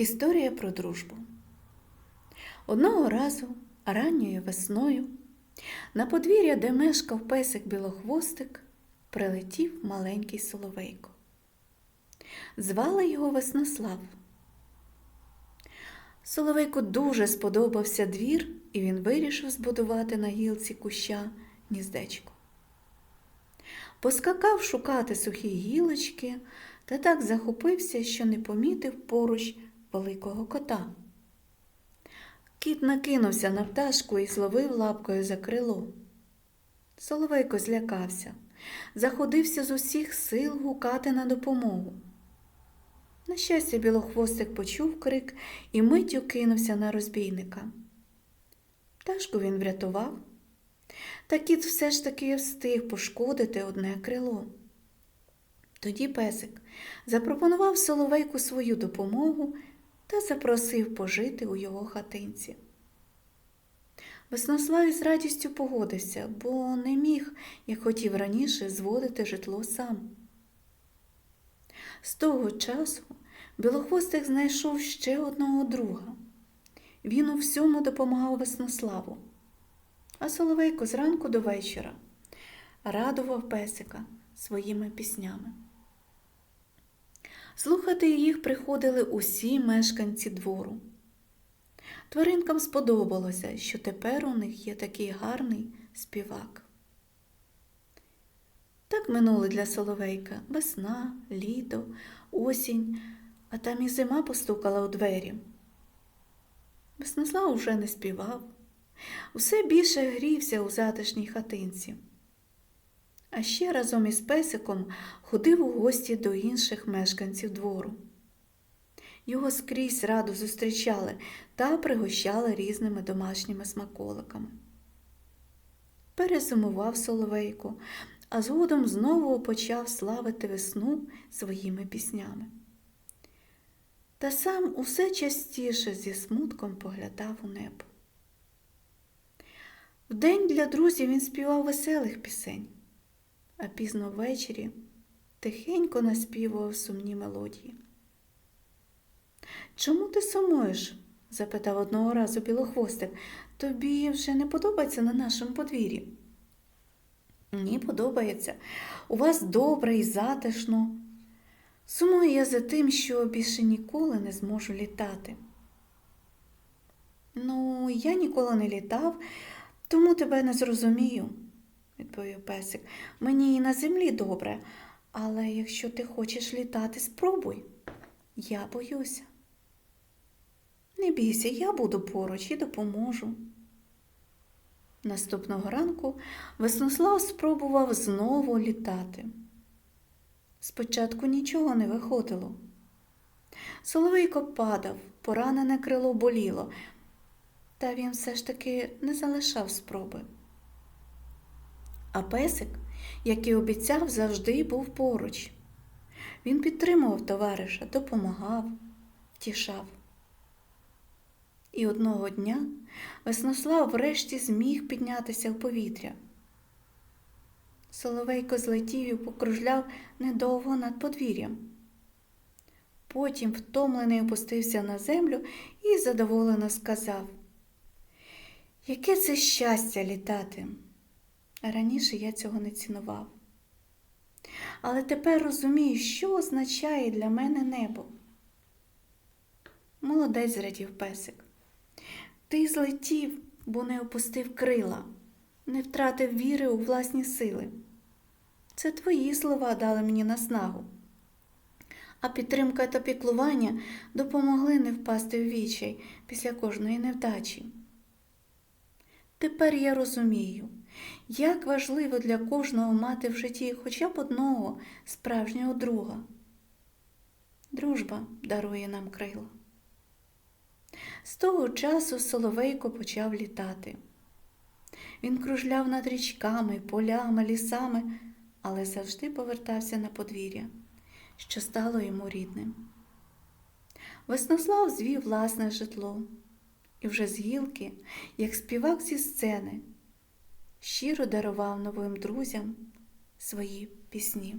Історія про дружбу. Одного разу, ранньою весною, на подвір'я, де мешкав песик білохвостик, прилетів маленький соловейко. Звали його Веснослав. Соловейку дуже сподобався двір, і він вирішив збудувати на гілці куща гніздечко. Поскакав шукати сухі гілочки та так захопився, що не помітив поруч великого кота. Кіт накинувся на пташку і зловив лапкою за крило. Соловейко злякався, заходився з усіх сил гукати на допомогу. На щастя, білохвостик почув крик і миттю кинувся на розбійника. Пташку він врятував, та кіт все ж таки встиг пошкодити одне крило. Тоді песик запропонував соловейку свою допомогу та запросив пожити у його хатинці. Веснослав із радістю погодився, бо не міг, як хотів раніше, зводити житло сам. З того часу білохвостик знайшов ще одного друга. Він у всьому допомагав Веснославу, а Соловейко зранку до вечора радував песика своїми піснями. Слухати їх приходили усі мешканці двору. Тваринкам сподобалося, що тепер у них є такий гарний співак. Так минули для Соловейка весна, літо, осінь, а там і зима постукала у двері. Веснослав уже не співав, усе більше грівся у затишній хатинці. А ще разом із песиком ходив у гості до інших мешканців двору. Його скрізь радо зустрічали та пригощали різними домашніми смаколиками. Перезимував Соловейко, а згодом знову почав славити весну своїми піснями. Та сам усе частіше зі смутком поглядав у небо. Вдень для друзів він співав веселих пісень, а пізно ввечері тихенько наспівував сумні мелодії. Чому ти сумуєш? запитав одного разу білохвостик. Тобі вже не подобається на нашому подвір'ї? Ні, подобається. У вас добре і затишно. Сумую я за тим, що більше ніколи не зможу літати. Ну, я ніколи не літав, тому тебе не зрозумію, відповів песик. Мені і на землі добре, але якщо ти хочеш літати, спробуй. Я боюся. Не бійся, я буду поруч і допоможу. Наступного ранку Веснослав спробував знову літати. Спочатку нічого не виходило. Соловейко падав, поранене крило боліло, та він все ж таки не залишав спроби. А песик, як і обіцяв, завжди був поруч. Він підтримував товариша, допомагав, втішав. І одного дня Веснослав врешті зміг піднятися в повітря. Соловейко злетів і покружляв недовго над подвір'ям. Потім втомлений опустився на землю і задоволено сказав, яке це щастя літати. Раніше я цього не цінував. Але тепер розумію, що означає для мене небо. Молодець зрадів песик. Ти злетів, бо не опустив крила, не втратив віри у власні сили. Це твої слова дали мені наснагу. А підтримка та піклування допомогли не впасти в вічай після кожної невдачі. Тепер я розумію, як важливо для кожного мати в житті хоча б одного справжнього друга. Дружба дарує нам крила. З того часу Соловейко почав літати. Він кружляв над річками, полями, лісами, але завжди повертався на подвір'я, що стало йому рідним. Веснослав звів власне житло, і вже з гілки, як співак зі сцени, щиро дарував новим друзям свої пісні.